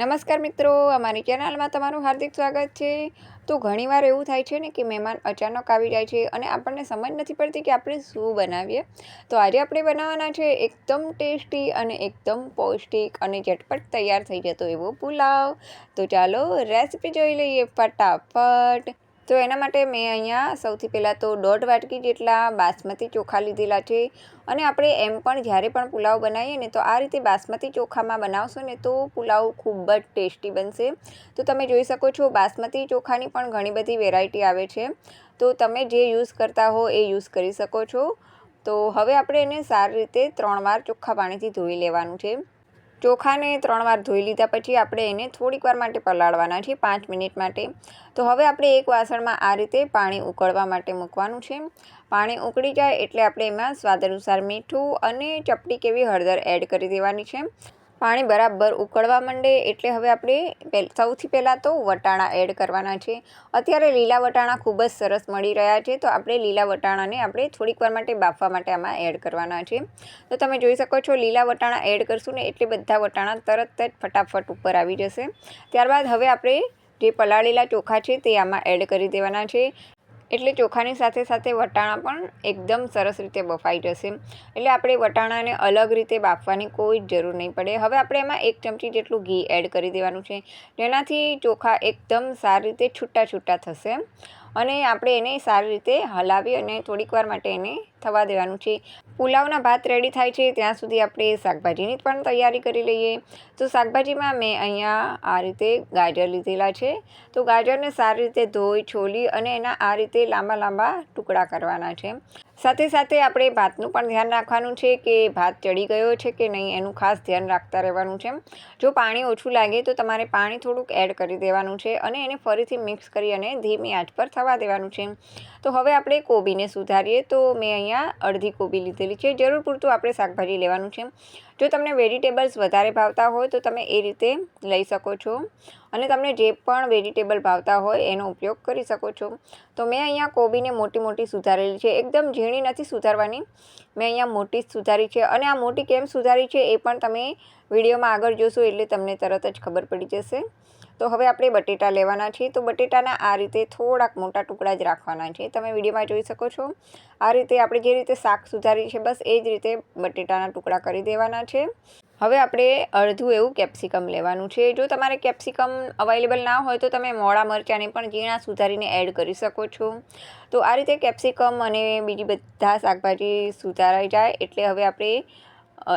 નમસ્કાર મિત્રો, અમારી ચેનલમાં તમારું હાર્દિક સ્વાગત છે. તો ઘણીવાર એવું થાય છે ને કે મહેમાન અચાનક આવી જાય છે અને આપણને સમજ નથી પડતી કે આપણે શું બનાવીએ. તો આજે આપણે બનાવવાના છે એકદમ ટેસ્ટી અને એકદમ પૌષ્ટિક અને ઝટપટ તૈયાર થઈ જતો એવો પુલાવ. તો ચાલો રેસીપી જોઈ લઈએ ફટાફટ. તો એના માટે મેં અહીંયા સૌથી પહેલાં તો દોઢ વાટકી જેટલા બાસમતી ચોખા લીધેલા છે. અને આપણે એમ પણ જ્યારે પણ પુલાવ બનાવીએ ને તો આ રીતે બાસમતી ચોખામાં બનાવશો ને તો પુલાવ ખૂબ જ ટેસ્ટી બનશે. તો તમે જોઈ શકો છો બાસમતી ચોખાની પણ ઘણી બધી વેરાયટી આવે છે. તો તમે જે યુઝ કરતા હો એ યુઝ કરી શકો છો. તો હવે આપણે એને સારી રીતે ત્રણ વાર ચોખ્ખા પાણીથી ધોઈ લેવાનું છે. ચોખાને ત્રણ વાર ધોઈ લીધા પછી આપણે એને થોડીક વાર માટે પલાળવાના છે, પાંચ મિનિટ માટે. તો હવે આપણે એક વાસણમાં આ રીતે પાણી ઉકળવા માટે મૂકવાનું છે. પાણી ઉકળી જાય એટલે આપણે એમાં સ્વાદ અનુસાર મીઠું અને ચપટી કેવી હળદર એડ કરી દેવાની છે. પાણી બરાબર ઉકળવા માંડે એટલે હવે આપણે સૌથી પહેલાં તો વટાણા એડ કરવાના છે. અત્યારે લીલા વટાણા ખૂબ જ સરસ મળી રહ્યા છે, તો આપણે લીલા વટાણાને આપણે થોડીક વાર માટે બાફવા માટે આમાં એડ કરવાના છે. તો તમે જોઈ શકો છો, લીલા વટાણા એડ કરશું ને એટલે બધા વટાણા તરત જ ફટાફટ ઉપર આવી જશે. ત્યારબાદ હવે આપણે જે પલાળેલા ચોખા છે તે આમાં એડ કરી દેવાના છે. એટલે ચોખાની સાથે સાથે વટાણા પણ એકદમ સરસ રીતે બફાઈ જશે. એટલે આપણે વટાણાને અલગ રીતે બાફવાની કોઈ જ જરૂર નહીં પડે. હવે આપણે એમાં એક ચમચી જેટલું ઘી એડ કરી દેવાનું છે. જેનાથી ચોખા એકદમ સારી રીતે છૂટા છૂટા થશે. અને આપણે એને સારી રીતે હલાવી અને થોડીક વાર માટે એને થવા દેવાનું છે. પુલાવના ભાત રેડી થાય છે, ત્યાં સુધી આપણે શાકભાજીની પણ તૈયારી કરી લઈએ. તો શાકભાજીમાં મેં અહીંયા આ રીતે ગાજર લીધેલા છે. તો ગાજરને સારી રીતે ધોઈ, છોલી અને એના આ રીતે લાંબા લાંબા ટુકડા કરવાના છે. સાથે સાથે આપણે ભાતનું પણ ધ્યાન રાખવાનું છે કે ભાત ચડી ગયો છે કે નહીં એનું ખાસ ધ્યાન રાખતા રહેવાનું છે. જો પાણી ઓછું લાગે તો તમારે પાણી થોડુંક એડ કરી દેવાનું છે અને એને ફરીથી મિક્સ કરી અને ધીમી આંચ પર થવા દેવાનું છે તો હવે આપણે કોબીને સુધારીએ. તો મેં અહીંયા અડધી કોબી લીધેલી છે. જરૂર પૂરતું આપણે શાકભાજી લેવાનું છે જો તમને વેજીટેબલ્સ વધારે ભાવતા હોય તો તમે એ રીતે લઈ શકો છો. અને તમને જે પણ વેજીટેબલ ભાવતા હોય એનો ઉપયોગ કરી શકો છો. તો મેં અહીંયા કોબીને મોટી મોટી સુધારેલી છે. એકદમ ઝીણી નથી સુધારવાની. મેં અહીંયા મોટી સુધારી છે. અને આ મોટી કેમ સુધારી છે એ પણ તમે વિડીયોમાં આગળ જોશો એટલે તમને તરત જ ખબર પડી જશે. તો હવે આપણે બટેટા લેવાના છે તો બટેટાના આ રીતે થોડાક મોટા ટુકડા જ રાખવાના છે. તમે વિડીયોમાં જોઈ શકો છો. આ રીતે આપણે જે રીતે શાક સુધારી છે, બસ એ જ રીતે બટેટાના ટુકડા કરી દેવાના છે. હવે આપણે અડધું એવું કેપ્સિકમ લેવાનું છે. જો તમારે કેપ્સિકમ અવેલેબલ ના હોય તો તમે મોળા મરચાંને પણ ઝીણા સુધારીને એડ કરી શકો છો. તો આ રીતે કેપ્સિકમ અને બીજી બધા શાકભાજી સુધારાઈ જાય. એટલે હવે આપણે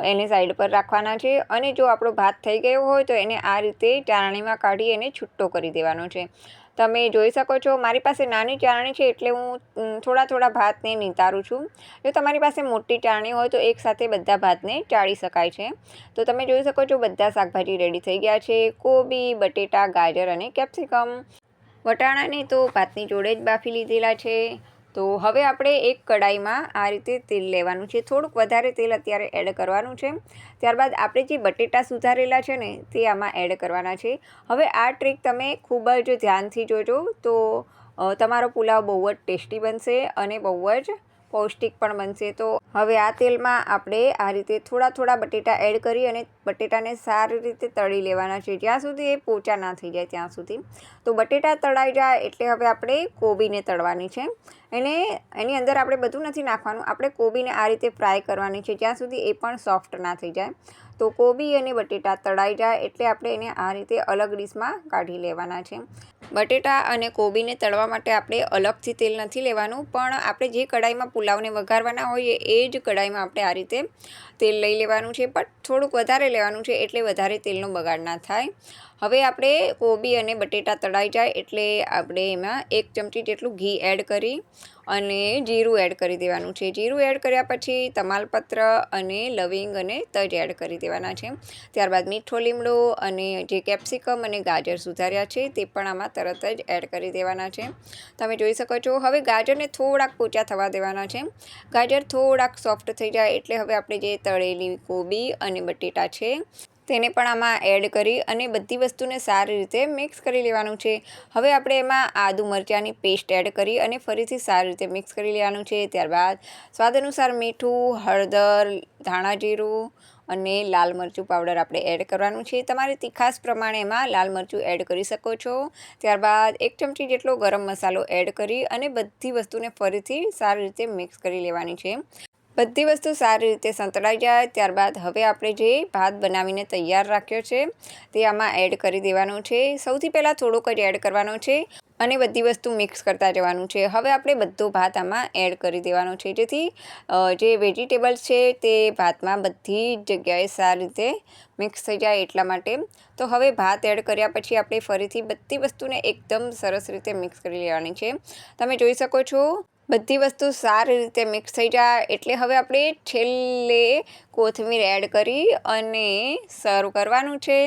એને સાઈડ પર રાખવાના છે અને જો આપણો ભાત થઈ ગયો હોય તો એને આ રીતે ચારણીમાં કાઢી એને છૂટો કરી દેવાનો છે. તમે જોઈ શકો છો મારી પાસે નાની ચારણી છે એટલે હું થોડા થોડા ભાતને નિતારું છું. જો તમારી પાસે મોટી ચારણી હોય તો એકસાથે બધા ભાતને ચાળી શકાય છે. તો તમે જોઈ શકો છો બધા શાકભાજી રેડી થઈ ગયા છે. કોબી, બટેટા, ગાજર અને કેપ્સિકમ વટાણાને તો ભાતની જોડે જ બાફી લીધેલા છે. તો હવે આપણે એક કડાઈમાં આ રીતે તેલ લેવાનું છે. થોડુંક વધારે તેલ અત્યારે એડ કરવાનું છે. ત્યારબાદ આપણે જે બટેટા સુધારેલા છે ને, તે આમાં એડ કરવાના છે. હવે આ ટ્રીક તમે ખૂબ જ ધ્યાનથી જોજો તો તમારો પુલાવ બહુ જ ટેસ્ટી બનશે અને બહુ જ પૌષ્ટિક પણ બનશે. તો હવે આ તેલમાં આપણે આ રીતે થોડા થોડા બટેટા એડ કરી અને બટેટાને સારી રીતે તળી લેવાના છે. જ્યાં સુધી એ પોચા ના થઈ જાય ત્યાં સુધી. તો બટેટા તળાઈ જાય એટલે હવે આપણે કોબીને તળવાની છે. એને એની અંદર આપણે બધું નથી નાખવાનું. આપણે કોબીને આ રીતે ફ્રાય કરવાની છે જ્યાં સુધી એ પણ સોફ્ટ ના થઈ જાય. તો કોબી અને બટેટા તળાઈ જાય એટલે આપણે એને આ રીતે અલગ ડીશમાં કાઢી લેવાના છે. બટેટા અને કોબીને તળવા માટે આપણે અલગથી તેલ નથી લેવાનું, પણ આપણે જે કઢાઈમાં પુલાવને વઘારવાના હોઈએ એ જ કઢાઈમાં આપણે આ રીતે તેલ લઈ લેવાનું છે. પણ થોડુંક વધારે લેવાનું છે એટલે વધારે તેલનો બગાડ ના થાય. હવે આપણે કોબી અને બટેટા તળાઈ જાય એટલે આપણે એમાં એક ચમચી જેટલું ઘી એડ કરી અને જીરું એડ કરી દેવાનું છે. જીરું એડ કર્યા પછી તમાલપત્ર અને લવિંગ અને તજ એડ કરી દેવાના છે. ત્યારબાદ મીઠો લીમડો અને જે કેપ્સિકમ અને ગાજર સુધાર્યા છે તે પણ આમાં તરત જ એડ કરી દેવાના છે. તમે જોઈ શકો છો, હવે ગાજરને થોડાક પોચા થવા દેવાના છે. ગાજર થોડાક સોફ્ટ થઈ જાય એટલે હવે આપણે જે તળેલી કોબી અને બટેટા છે, તેને પણ આમાં એડ કરી અને બધી વસ્તુને સારી રીતે મિક્સ કરી લેવાનું છે. હવે આપણે એમાં આદુ મરચાંની પેસ્ટ એડ કરી અને ફરીથી સારી રીતે મિક્સ કરી લેવાનું છે. ત્યારબાદ સ્વાદ અનુસાર મીઠું, હળદર, ધાણા જીરું અને લાલ મરચું પાવડર આપણે એડ કરવાનું છે. તમારે તીખાસ પ્રમાણે એમાં લાલ મરચું એડ કરી શકો છો. ત્યારબાદ એક ચમચી જેટલો ગરમ મસાલો એડ કરી અને બધી વસ્તુને ફરીથી સારી રીતે મિક્સ કરી લેવાની છે. બધી વસ્તુ સારી રીતે સંતળાઈ જાય, ત્યારબાદ હવે આપણે જે ભાત બનાવીને તૈયાર રાખ્યો છે, તે આમાં એડ કરી દેવાનું છે. સૌથી પહેલાં થોડોક જ એડ કરવાનો છે અને બધી વસ્તુ મિક્સ કરતા જવાનું છે. હવે આપણે બધો ભાત આમાં એડ કરી દેવાનો છે. જેથી જે વેજીટેબલ્સ છે તે ભાતમાં બધી જ જગ્યાએ સારી રીતે મિક્સ થઈ જાય એટલા માટે. તો હવે ભાત એડ કર્યા પછી આપણે ફરીથી બધી વસ્તુને એકદમ સરસ રીતે મિક્સ કરી લેવાની છે. તમે જોઈ શકો છો બધી વસ્તુ સારી રીતે મિક્સ થઈ જાય. એટલે હવે આપણે છેલ્લે કોથમીર એડ કરી અને સર્વ કરવાનું છે.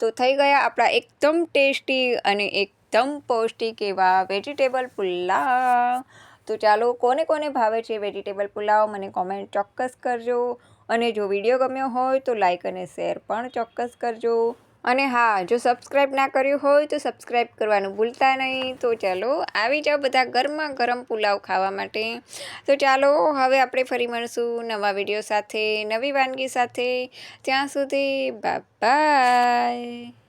તો થઈ ગયા આપણા એકદમ ટેસ્ટી અને એકદમ પૌષ્ટિક એવા વેજીટેબલ પુલાવ. તો ચાલો કોને કોને ભાવે છે વેજીટેબલ પુલાવ મને કોમેન્ટ ચોક્કસ કરજો. અને જો વીડિયો ગમ્યો હોય તો લાઈક અને શેર પણ ચોક્કસ કરજો. અને હા, જો સબસ્ક્રાઈબ ના કર્યું હોય તો સબસ્ક્રાઈબ કરવાનું ભૂલતા નહીં. તો ચાલો, આવી જાઓ બધા ગરમા ગરમ પુલાવ ખાવા માટે. તો ચાલો, હવે આપણે ફરી મળશું નવા વીડિયો સાથે, નવી વાનગી સાથે. ત્યાં સુધી બાય